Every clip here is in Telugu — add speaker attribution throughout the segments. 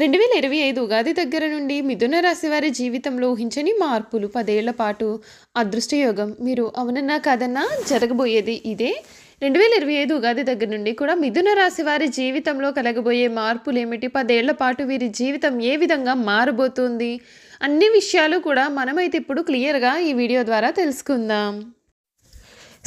Speaker 1: రెండు వేల ఇరవై ఐదు ఉగాది దగ్గర నుండి మిథున రాశి వారి జీవితంలో ఊహించని మార్పులు పదేళ్ళ పాటు అదృష్టయోగం. మీరు అవునన్నా కాదన్నా జరగబోయేది ఇదే. రెండు వేల ఇరవై ఐదు ఉగాది దగ్గర నుండి కూడా మిథున రాశి వారి జీవితంలో కలగబోయే మార్పులు ఏమిటి పదేళ్ళ పాటు వీరి జీవితం ఏ విధంగా మారబోతుంది? అన్ని విషయాలు కూడా మనమైతే ఇప్పుడు క్లియర్గా ఈ వీడియో ద్వారా తెలుసుకుందాం.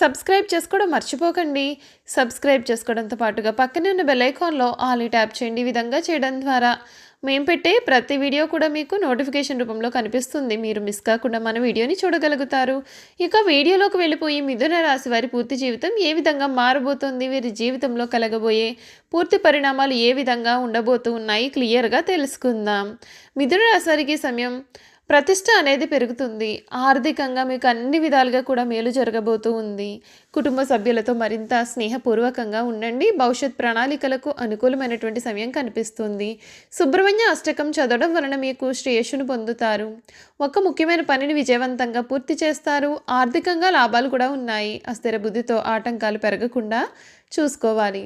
Speaker 1: సబ్స్క్రైబ్ చేసుకోవడం మర్చిపోకండి. సబ్స్క్రైబ్ చేసుకోవడంతో పాటుగా పక్కనే ఉన్న బెల్లైకాన్లో ఐకాన్లో ట్యాప్ చేయండి. ఈ విధంగా చేయడం ద్వారా మేము పెట్టే ప్రతి వీడియో కూడా మీకు నోటిఫికేషన్ రూపంలో కనిపిస్తుంది. మీరు మిస్ కాకుండా మన వీడియోని చూడగలుగుతారు. ఇక వీడియోలోకి వెళ్ళిపోయి మిథున రాశి వారి పూర్తి జీవితం ఏ విధంగా మారబోతుంది? వీరి జీవితంలో కలగబోయే పూర్తి పరిణామాలు ఏ విధంగా ఉండబోతూ ఉన్నాయి క్లియర్గా తెలుసుకుందాం. మిథున రాశి వారికి సమయం ప్రతిష్ట అనేది పెరుగుతుంది. ఆర్థికంగా మీకు అన్ని విధాలుగా కూడా మేలు జరగబోతూ ఉంది. కుటుంబ సభ్యులతో మరింత స్నేహపూర్వకంగా ఉండండి. భవిష్యత్ ప్రణాళికలకు అనుకూలమైనటువంటి సమయం కనిపిస్తుంది. సుబ్రహ్మణ్య అష్టకం చదవడం వలన మీకు శ్రేయస్సును పొందుతారు. ఒక ముఖ్యమైన పనిని విజయవంతంగా పూర్తి చేస్తారు. ఆర్థికంగా లాభాలు కూడా ఉన్నాయి. అస్థిర బుద్ధితో ఆటంకాలు పెరగకుండా చూసుకోవాలి.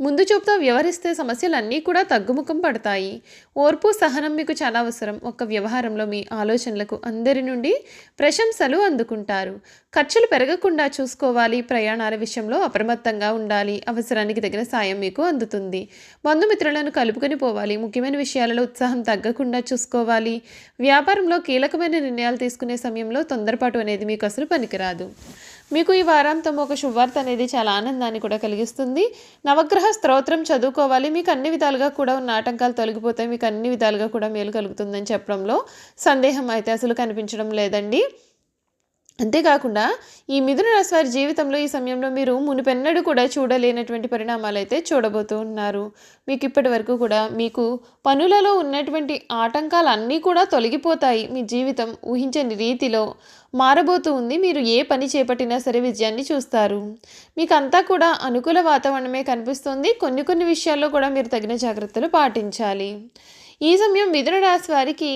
Speaker 1: ముందు చూపుతో వ్యవహరిస్తే సమస్యలన్నీ కూడా తగ్గుముఖం పడతాయి. ఓర్పు సహనం మీకు చాలా అవసరం. ఒక వ్యవహారంలో మీ ఆలోచనలకు అందరి నుండి ప్రశంసలు అందుకుంటారు. ఖర్చులు పెరగకుండా చూసుకోవాలి. ప్రయాణాల విషయంలో అప్రమత్తంగా ఉండాలి. అవసరానికి తగిన సాయం మీకు అందుతుంది. బంధుమిత్రులను కలుపుకొని పోవాలి. ముఖ్యమైన విషయాలలో ఉత్సాహం తగ్గకుండా చూసుకోవాలి. వ్యాపారంలో కీలకమైన నిర్ణయాలు తీసుకునే సమయంలో తొందరపాటు అనేది మీకు అసలు పనికిరాదు. మీకు ఈ వారాంతం ఒక శుభవార్త అనేది చాలా ఆనందాన్ని కూడా కలిగిస్తుంది. నవగ్రహ స్తోత్రం చదువుకోవాలి. మీకు అన్ని విధాలుగా కూడా ఉన్న ఆటంకాలు తొలగిపోతాయి. మీకు అన్ని విధాలుగా కూడా మేలు కలుగుతుందని చెప్పడంలో సందేహం అయితే అసలు కనిపించడం లేదండి. అంతేకాకుండా ఈ మిథున రాశి వారి జీవితంలో ఈ సమయంలో మీరు మునిపెన్నడూ కూడా చూడలేనటువంటి పరిణామాలు అయితే చూడబోతూ ఉన్నారు. మీకు ఇప్పటి వరకు కూడా మీకు పనులలో ఉన్నటువంటి ఆటంకాలు అన్నీ కూడా తొలగిపోతాయి. మీ జీవితం ఊహించని రీతిలో మారబోతూ ఉంది. మీరు ఏ పని చేపట్టినా సరే విజయాన్ని చూస్తారు. మీకు అంతా కూడా అనుకూల వాతావరణమే కనిపిస్తుంది. కొన్ని కొన్ని విషయాల్లో కూడా మీరు తగిన జాగ్రత్తలు పాటించాలి. ఈ సమయం మిథున రాశి వారికి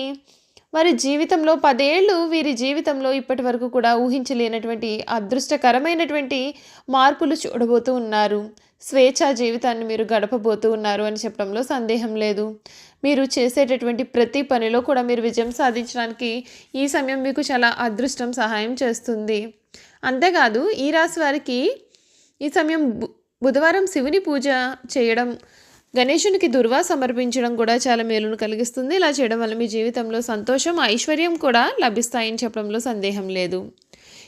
Speaker 1: వారి జీవితంలో పదేళ్ళు వీరి జీవితంలో ఇప్పటి వరకు కూడా ఊహించలేనటువంటి అదృష్టకరమైనటువంటి మార్పులు చూడబోతూ ఉన్నారు. స్వేచ్ఛా జీవితాన్ని మీరు గడపబోతూ ఉన్నారు అని చెప్పడంలో సందేహం లేదు. మీరు చేసేటటువంటి ప్రతి పనిలో కూడా మీరు విజయం సాధించడానికి ఈ సమయం మీకు చాలా అదృష్టం సహాయం చేస్తుంది. అంతేకాదు ఈ రాశి వారికి ఈ సమయం బుధవారం శివుని పూజ చేయడం గణేశునికి దుర్వా సమర్పించడం కూడా చాలా మేలును కలిగిస్తుంది. ఇలా చేయడం వల్ల మీ జీవితంలో సంతోషం ఐశ్వర్యం కూడా లభిస్తాయని చెప్పడంలో సందేహం లేదు.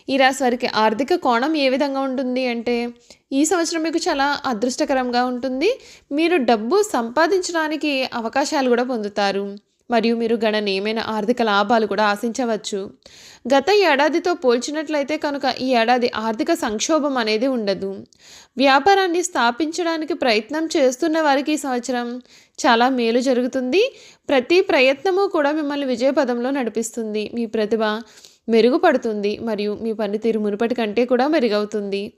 Speaker 1: ఈ రాశి వారికి ఆర్థిక కోణం ఏ విధంగా ఉంటుంది అంటే ఈ సంవత్సరం మీకు చాలా అదృష్టకరంగా ఉంటుంది. మీరు డబ్బు సంపాదించడానికి అవకాశాలు కూడా పొందుతారు. మరియు మీరు గణనీయమైన ఆర్థిక లాభాలు కూడా ఆశించవచ్చు. గత ఏడాదితో పోల్చినట్లయితే కనుక ఈ ఏడాది ఆర్థిక సంక్షోభం అనేది ఉండదు. వ్యాపారాన్ని స్థాపించడానికి ప్రయత్నం చేస్తున్న వారికి ఈ సంవత్సరం చాలా మేలు జరుగుతుంది. ప్రతి ప్రయత్నము కూడా మిమ్మల్ని విజయపదంలో నడిపిస్తుంది. మీ ప్రతిభ మెరుగుపడుతుంది మరియు మీ పనితీరు మునుపటి కంటే కూడా మెరుగవుతుంది.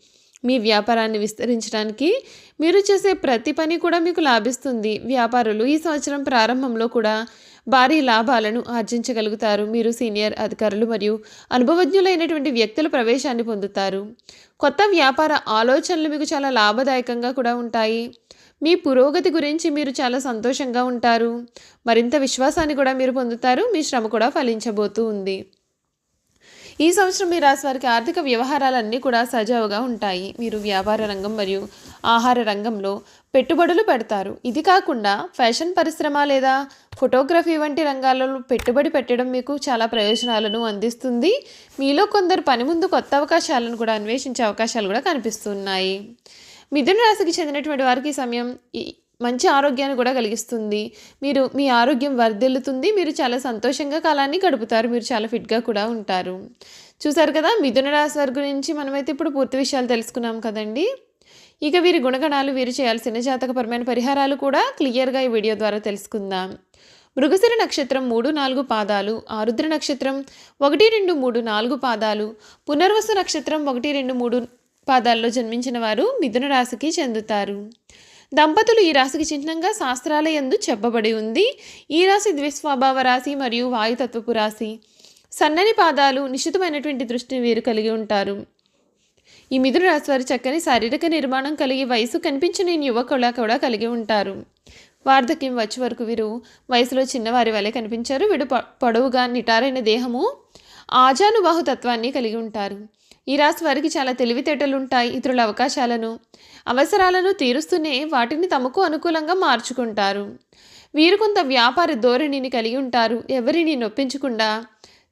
Speaker 1: మీ వ్యాపారాన్ని విస్తరించడానికి మీరు చేసే ప్రతి పని కూడా మీకు లాభిస్తుంది. వ్యాపారులు ఈ సంవత్సరం ప్రారంభంలో కూడా భారీ లాభాలను ఆర్జించగలుగుతారు. మీరు సీనియర్ అధికారులు మరియు అనుభవజ్ఞులైనటువంటి వ్యక్తుల ప్రవేశాన్ని పొందుతారు. కొత్త వ్యాపార ఆలోచనలు మీకు చాలా లాభదాయకంగా కూడా ఉంటాయి. మీ పురోగతి గురించి మీరు చాలా సంతోషంగా ఉంటారు. మరింత విశ్వాసాన్ని కూడా మీరు పొందుతారు. మీ శ్రమ కూడా ఫలించబోతూ ఉంది. ఈ సంవత్సరం మీ రాశి వారికి ఆర్థిక వ్యవహారాలన్నీ కూడా సజావుగా ఉంటాయి. మీరు వ్యాపార రంగం మరియు ఆహార రంగంలో పెట్టుబడులు పెడతారు. ఇది కాకుండా ఫ్యాషన్ పరిశ్రమ లేదా ఫోటోగ్రఫీ వంటి రంగాలలో పెట్టుబడి పెట్టడం మీకు చాలా ప్రయోజనాలను అందిస్తుంది. మీలో కొందరు పని ముందు కొత్త అవకాశాలను కూడా అన్వేషించే అవకాశాలు కూడా కనిపిస్తున్నాయి. మిథున రాశికి చెందినటువంటి వారికి సమయం మంచి ఆరోగ్యాన్ని కూడా కలిగిస్తుంది. మీరు మీ ఆరోగ్యం వర్ధిల్లుతుంది. మీరు చాలా సంతోషంగా కాలాన్ని గడుపుతారు. మీరు చాలా ఫిట్గా కూడా ఉంటారు. చూసారు కదా మిథున రాశి వారి గురించి మనమైతే ఇప్పుడు పూర్తి విషయాలు తెలుసుకున్నాం కదండీ. ఇక వీరి గుణగణాలు వీరు చేయాల్సిన జాతకపరమైన పరిహారాలు కూడా క్లియర్గా ఈ వీడియో ద్వారా తెలుసుకుందాం. మృగశిర నక్షత్రం మూడు నాలుగు పాదాలు ఆరుద్ర నక్షత్రం ఒకటి రెండు మూడు నాలుగు పాదాలు పునర్వసు నక్షత్రం ఒకటి రెండు మూడు పాదాల్లో జన్మించిన వారు మిథున రాశికి చెందుతారు. దంపతులు ఈ రాశికి చిహ్నంగా శాస్త్రాల ఎందు చెప్పబడి ఉంది. ఈ రాశి ద్విస్వభావ రాశి మరియు వాయుతత్వపు రాశి. సన్నని పాదాలు నిశ్చితమైనటువంటి దృష్టిని వీరు కలిగి ఉంటారు. ఈ మిథున రాశి వారు చక్కని శారీరక నిర్మాణం కలిగి వయసు కనిపించని యువకుల కూడా కలిగి ఉంటారు. వార్ధక్యం వచ్చే వరకు వీరు వయసులో చిన్నవారి వలె కనిపించారు. వీడు పొడవుగా నిటారైన దేహము ఆజానుబాహు తత్వాన్ని కలిగి ఉంటారు. ఈ రాశి వారికి చాలా తెలివితేటలు ఉంటాయి. ఇతరుల అవకాశాలను అవసరాలను తీరుస్తూనే వాటిని తమకు అనుకూలంగా మార్చుకుంటారు. వీరు కొంత వ్యాపార ధోరణిని కలిగి ఉంటారు. ఎవరిని నొప్పించకుండా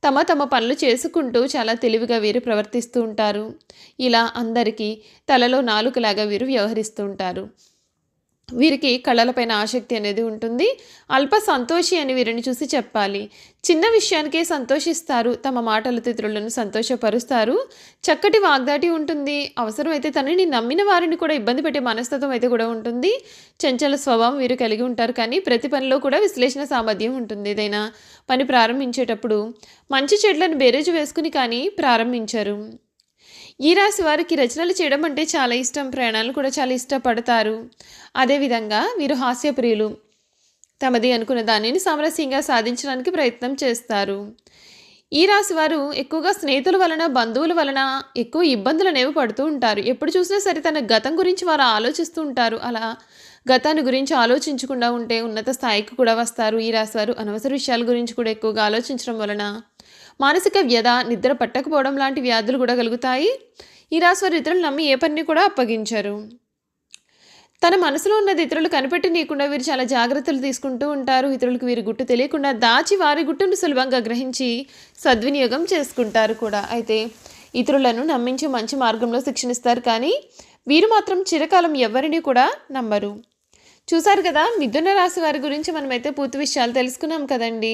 Speaker 1: తమ తమ పనులు చేసుకుంటూ చాలా తెలివిగా వీరు ప్రవర్తిస్తూ ఉంటారు. ఇలా అందరికీ తలలో నాలుకలాగా వీరు వ్యవహరిస్తూ ఉంటారు. వీరికి కళలపైన ఆసక్తి అనేది ఉంటుంది. అల్ప సంతోషి అని వీరిని చూసి చెప్పాలి. చిన్న విషయానికే సంతోషిస్తారు. తమ మాటలు తితరులను సంతోషపరుస్తారు. చక్కటి వాగ్దాటి ఉంటుంది. అవసరమైతే తనని నమ్మిన వారిని కూడా ఇబ్బంది పెట్టే మనస్తత్వం అయితే కూడా ఉంటుంది. చంచల స్వభావం వీరు కలిగి ఉంటారు. కానీ ప్రతి పనిలో కూడా విశ్లేషణ సామర్థ్యం ఉంటుంది. ఏదైనా పని ప్రారంభించేటప్పుడు మంచి చెట్లను బేరేజు వేసుకుని కానీ ప్రారంభించారు. ఈ రాశి వారికి రచనలు చేయడం అంటే చాలా ఇష్టం ప్రయాణాలు కూడా చాలా ఇష్టపడతారు. అదేవిధంగా వీరు హాస్యప్రియులు. తమది అనుకున్న దానిని సామరస్యంగా సాధించడానికి ప్రయత్నం చేస్తారు. ఈ రాశి వారు ఎక్కువగా స్నేహితుల వలన బంధువుల వలన ఎక్కువ ఇబ్బందులు అనేవి పడుతూ ఉంటారు. ఎప్పుడు చూసినా సరే తన గతం గురించి వారు ఆలోచిస్తూ ఉంటారు. అలా గతాన్ని గురించి ఆలోచించకుండా ఉంటే ఉన్నత స్థాయికి కూడా వస్తారు. ఈ రాశి వారు అనవసర విషయాల గురించి కూడా ఎక్కువగా ఆలోచించడం వలన మానసిక వ్యధ నిద్ర పట్టకపోవడం లాంటి వ్యాధులు కూడా కలుగుతాయి. ఈ రాశి వారు ఇతరులు నమ్మి ఏ పనిని కూడా అప్పగించరు. తన మనసులో ఉన్నది ఇతరులు కనిపెట్టి నీకుండా వీరు చాలా జాగ్రత్తలు తీసుకుంటూ ఉంటారు. ఇతరులకు వీరి గుట్టు తెలియకుండా దాచి వారి గుట్టును సులభంగా గ్రహించి సద్వినియోగం చేసుకుంటారు కూడా. అయితే ఇతరులను నమ్మించి మంచి మార్గంలో శిక్షణిస్తారు కానీ వీరు మాత్రం చిరకాలం ఎవరిని కూడా నమ్మరు. చూశారు కదా మిథున రాశి వారి గురించి మనమైతే పూర్తి విషయాలు తెలుసుకున్నాం కదండి.